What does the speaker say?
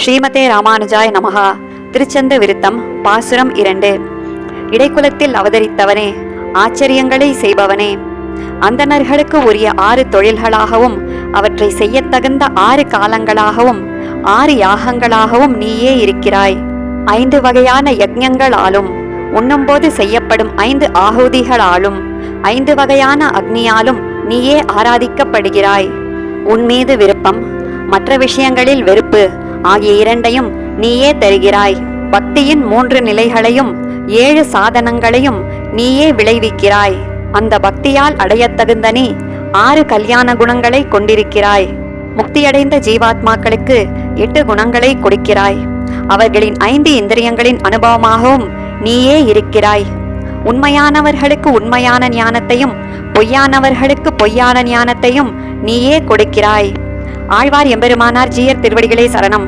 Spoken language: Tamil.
ஸ்ரீமதே ராமானுஜாய் நமகா திருச்சந்த விருத்தம் பாசுரம் இரண்டு. இடைக்குலத்தில் அவதரித்தவனே ஆச்சரியங்களை செய்பவனே. அந்தணர்களுக்கு உரிய ஆறு தொழில்களாகவும் அவற்றை செய்யத்தகுந்த ஆறு காலங்களாகவும் ஆறு யாகங்களாகவும் நீயே இருக்கிறாய். ஐந்து வகையான யஜ்ஞங்களாலும் உண்ணும்போது செய்யப்படும் ஐந்து ஆகுதிகளாலும் ஐந்து வகையான அக்னியாலும் நீயே ஆராதிக்கப்படுகிறாய். உன்மீது விருப்பம் மற்ற விஷயங்களில் வெறுப்பு ஆகிய இரண்டையும் நீயே தருகிறாய். பக்தியின் மூன்று நிலைகளையும் ஏழு சாதனங்களையும் நீயே விளைவிக்கிறாய். அந்த பக்தியால் அடையத்தகுந்த நீ ஆறு கல்யாண குணங்களை கொண்டிருக்கிறாய். முக்தியடைந்த ஜீவாத்மாக்களுக்கு எட்டு குணங்களை கொடுக்கிறாய். அவர்களின் ஐந்து இந்திரியங்களின் அனுபவமாகவும் நீயே இருக்கிறாய். உண்மையானவர்களுக்கு உண்மையான ஞானத்தையும் பொய்யானவர்களுக்கு பொய்யான ஞானத்தையும் நீயே கொடுக்கிறாய். ஆழ்வார் எம்பெருமானார் ஜீயர் திருவடிகளே சரணம்.